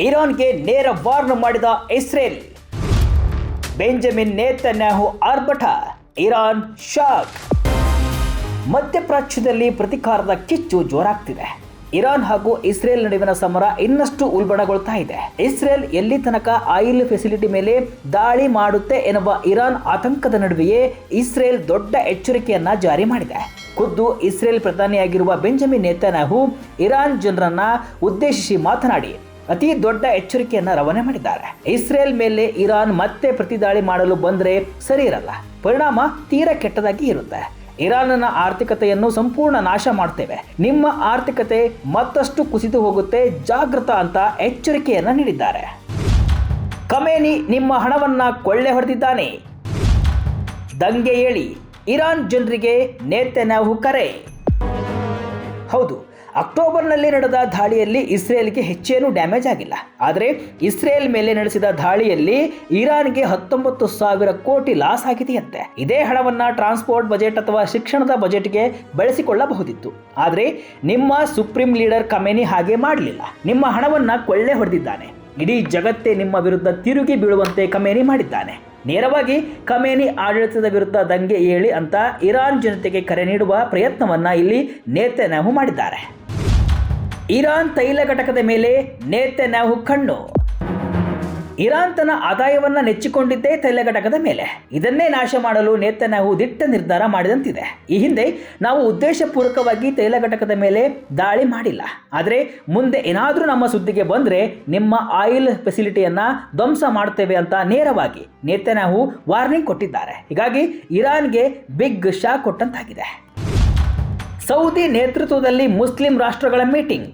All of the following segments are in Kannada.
ಇರಾನ್ಗೆ ನೇರ ವಾರ್ನ್ ಮಾಡಿದ ಇಸ್ರೇಲ್. ಬೆಂಜಮಿನ್ ನೇತನ್ಯಾಹು ಆರ್ಭಟ, ಇರಾನ್ ಶಾಕ್. ಮಧ್ಯಪ್ರಾಚ್ಯದಲ್ಲಿ ಪ್ರತಿಕಾರದ ಕಿಚ್ಚು ಜೋರಾಗ್ತಿದೆ. ಇರಾನ್ ಹಾಗೂ ಇಸ್ರೇಲ್ ನಡುವಿನ ಸಮರ ಇನ್ನಷ್ಟು ಉಲ್ಬಣಗೊಳ್ತಾ ಇದೆ. ಇಸ್ರೇಲ್ ಎಲ್ಲಿ ತನಕ ಆಯಿಲ್ ಫೆಸಿಲಿಟಿ ಮೇಲೆ ದಾಳಿ ಮಾಡುತ್ತೆ ಎನ್ನುವ ಇರಾನ್ ಆತಂಕದ ನಡುವೆಯೇ ಇಸ್ರೇಲ್ ದೊಡ್ಡ ಎಚ್ಚರಿಕೆಯನ್ನ ಜಾರಿ ಮಾಡಿದೆ. ಖುದ್ದು ಇಸ್ರೇಲ್ ಪ್ರಧಾನಿಯಾಗಿರುವ ಬೆಂಜಮಿನ್ ನೇತನ್ಯಾಹು ಇರಾನ್ ಜನರನ್ನ ಉದ್ದೇಶಿಸಿ ಮಾತನಾಡಿ ಅತಿ ದೊಡ್ಡ ಎಚ್ಚರಿಕೆಯನ್ನ ರವಾನೆ ಮಾಡಿದ್ದಾರೆ. ಇಸ್ರೇಲ್ ಮೇಲೆ ಇರಾನ್ ಮತ್ತೆ ಪ್ರತಿದಾಳಿ ಮಾಡಲು ಬಂದ್ರೆ ಸರಿ ಇರಲ್ಲ. ಪರಿಣಾಮ ತೀರಾ ಕೆಟ್ಟದಾಗಿ ಇರುತ್ತೆ. ಇರಾನ್ನ ಆರ್ಥಿಕತೆಯನ್ನು ಸಂಪೂರ್ಣ ನಾಶ ಮಾಡ್ತೇವೆ. ನಿಮ್ಮ ಆರ್ಥಿಕತೆ ಮತ್ತಷ್ಟು ಕುಸಿದು ಹೋಗುತ್ತೆ ಜಾಗೃತ ಅಂತ ಎಚ್ಚರಿಕೆಯನ್ನ ನೀಡಿದ್ದಾರೆ. ಕಮೇನಿ ನಿಮ್ಮ ಹಣವನ್ನ ಕೊಳ್ಳೆ ಹೊಡೆದಿದ್ದಾನೆ. ದಂಗೆ ಏಳಿ. ಇರಾನ್ ಜನರಿಗೆ ನೇತನ್ಯಾಹು ಕರೆ. ಹೌದು. ಅಕ್ಟೋಬರ್ನಲ್ಲಿ ನಡೆದ ದಾಳಿಯಲ್ಲಿ ಇಸ್ರೇಲ್ಗೆ ಹೆಚ್ಚೇನೂ ಡ್ಯಾಮೇಜ್ ಆಗಿಲ್ಲ. ಆದರೆ ಇಸ್ರೇಲ್ ಮೇಲೆ ನಡೆಸಿದ ದಾಳಿಯಲ್ಲಿ ಇರಾನ್ಗೆ ಹತ್ತೊಂಬತ್ತು ಸಾವಿರ ಕೋಟಿ ಲಾಸ್ ಆಗಿದೆಯಂತೆ. ಇದೇ ಹಣವನ್ನು ಟ್ರಾನ್ಸ್ಪೋರ್ಟ್ ಬಜೆಟ್ ಅಥವಾ ಶಿಕ್ಷಣದ ಬಜೆಟ್ಗೆ ಬಳಸಿಕೊಳ್ಳಬಹುದಿತ್ತು. ಆದರೆ ನಿಮ್ಮ ಸುಪ್ರೀಂ ಲೀಡರ್ ಕಮೆನಿ ಹಾಗೆ ಮಾಡಲಿಲ್ಲ. ನಿಮ್ಮ ಹಣವನ್ನು ಕೊಳ್ಳೆ ಹೊಡೆದಿದ್ದಾನೆ. ಇಡೀ ಜಗತ್ತೇ ನಿಮ್ಮ ವಿರುದ್ಧ ತಿರುಗಿ ಬೀಳುವಂತೆ ಕಮೇನಿ ಮಾಡಿದ್ದಾನೆ. ನೇರವಾಗಿ ಕಮೇನಿ ಆಡಳಿತದ ವಿರುದ್ಧ ದಂಗೆ ಏಳಿ ಅಂತ ಇರಾನ್ ಜನತೆಗೆ ಕರೆ ನೀಡುವ ಪ್ರಯತ್ನವನ್ನು ಇಲ್ಲಿ ನೇತನ್ಯಾಹು ಮಾಡಿದ್ದಾರೆ. ಇರಾನ್ ತೈಲ ಘಟಕದ ಮೇಲೆ ನೇತನ್ಯಾಹು ಕಣ್ಣು. ಇರಾನ್ ತನ್ನ ಆದಾಯವನ್ನ ನೆಚ್ಚಿಕೊಂಡಿದ್ದೇ ತೈಲ ಘಟಕದ ಮೇಲೆ. ಇದನ್ನೇ ನಾಶ ಮಾಡಲು ನೇತನ್ಯಾಹು ದಿಟ್ಟ ನಿರ್ಧಾರ ಮಾಡಿದಂತಿದೆ. ಈ ಹಿಂದೆ ನಾವು ಉದ್ದೇಶಪೂರ್ವಕವಾಗಿ ತೈಲ ಘಟಕದ ಮೇಲೆ ದಾಳಿ ಮಾಡಿಲ್ಲ. ಆದರೆ ಮುಂದೆ ಏನಾದರೂ ನಮ್ಮ ಸುದ್ದಿಗೆ ಬಂದರೆ ನಿಮ್ಮ ಆಯಿಲ್ ಫೆಸಿಲಿಟಿಯನ್ನ ಧ್ವಂಸ ಮಾಡ್ತೇವೆ ಅಂತ ನೇರವಾಗಿ ನೇತನ್ಯಾಹು ವಾರ್ನಿಂಗ್ ಕೊಟ್ಟಿದ್ದಾರೆ. ಹೀಗಾಗಿ ಇರಾನ್ಗೆ ಬಿಗ್ ಶಾಕ್ ಕೊಟ್ಟಂತಾಗಿದೆ. ಸೌದಿ ನೇತೃತ್ವದಲ್ಲಿ ಮುಸ್ಲಿಂ ರಾಷ್ಟ್ರಗಳ ಮೀಟಿಂಗ್.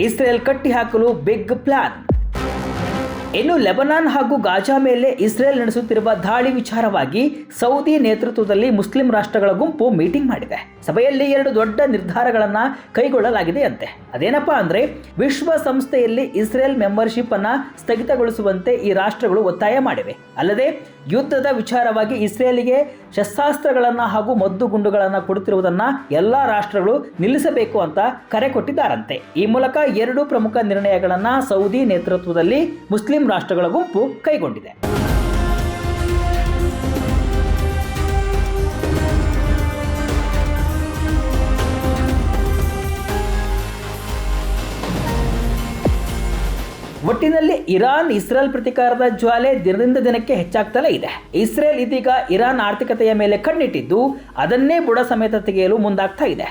ಇಸ್ರೇಲ್ ಕಟ್ಟಿ ಹಾಕಲು ಬಿಗ್ ಪ್ಲಾನ್. ಇನ್ನು ಲೆಬನಾನ್ ಹಾಗೂ ಗಾಜಾ ಮೇಲೆ ಇಸ್ರೇಲ್ ನಡೆಸುತ್ತಿರುವ ದಾಳಿ ವಿಚಾರವಾಗಿ ಸೌದಿ ನೇತೃತ್ವದಲ್ಲಿ ಮುಸ್ಲಿಂ ರಾಷ್ಟ್ರಗಳ ಗುಂಪು ಮೀಟಿಂಗ್ ಮಾಡಿದೆ. ಸಭೆಯಲ್ಲಿ ಎರಡು ದೊಡ್ಡ ನಿರ್ಧಾರಗಳನ್ನು ಕೈಗೊಳ್ಳಲಾಗಿದೆಯಂತೆ. ಅದೇನಪ್ಪಾ ಅಂದ್ರೆ ವಿಶ್ವಸಂಸ್ಥೆಯಲ್ಲಿ ಇಸ್ರೇಲ್ ಮೆಂಬರ್ಶಿಪ್ ಅನ್ನ ಸ್ಥಗಿತಗೊಳಿಸುವಂತೆ ಈ ರಾಷ್ಟ್ರಗಳು ಒತ್ತಾಯ ಮಾಡಿವೆ. ಅಲ್ಲದೆ, ಯುದ್ಧದ ವಿಚಾರವಾಗಿ ಇಸ್ರೇಲಿಗೆ ಶಸ್ತ್ರಾಸ್ತ್ರಗಳನ್ನು ಹಾಗೂ ಮದ್ದು ಗುಂಡುಗಳನ್ನು ಕೊಡುತ್ತಿರುವುದನ್ನ ಎಲ್ಲಾ ರಾಷ್ಟ್ರಗಳು ನಿಲ್ಲಿಸಬೇಕು ಅಂತ ಕರೆ ಕೊಟ್ಟಿದ್ದಾರಂತೆ. ಈ ಮೂಲಕ ಎರಡು ಪ್ರಮುಖ ನಿರ್ಣಯಗಳನ್ನು ಸೌದಿ ನೇತೃತ್ವದಲ್ಲಿ ಮುಸ್ಲಿಂ ರಾಷ್ಟ್ರಗಳ ಗುಂಪು ಕೈಗೊಂಡಿದೆ. ಒಟ್ಟಿನಲ್ಲಿ ಇರಾನ್ ಇಸ್ರೇಲ್ ಪ್ರತಿಕಾರದ ಜ್ವಾಲೆ ದಿನದಿಂದ ದಿನಕ್ಕೆ ಹೆಚ್ಚಾಗ್ತಲೇ ಇದೆ. ಇಸ್ರೇಲ್ ಇದೀಗ ಇರಾನ್ ಆರ್ಥಿಕತೆಯ ಮೇಲೆ ಕಣ್ಣಿಟ್ಟಿದ್ದು ಅದನ್ನೇ ಬುಡ ಸಮೇತ ತೆಗೆಯಲು ಮುಂದಾಗ್ತಾ ಇದೆ.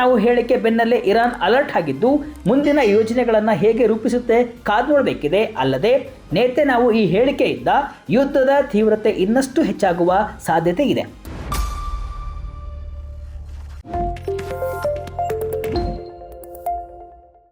ನಾವು ಹೇಳಿಕೆ ಬೆನ್ನಲ್ಲೇ ಇರಾನ್ ಅಲರ್ಟ್ ಆಗಿದ್ದು ಮುಂದಿನ ಯೋಜನೆಗಳನ್ನು ಹೇಗೆ ರೂಪಿಸುತ್ತೆ ಕಾದು ನೋಡಬೇಕಿದೆ. ಅಲ್ಲದೆ ನೇತೆ ನಾವು ಈ ಹೇಳಿಕೆಯಿಂದ ಯುದ್ಧದ ತೀವ್ರತೆ ಇನ್ನಷ್ಟು ಹೆಚ್ಚಾಗುವ ಸಾಧ್ಯತೆ ಇದೆ.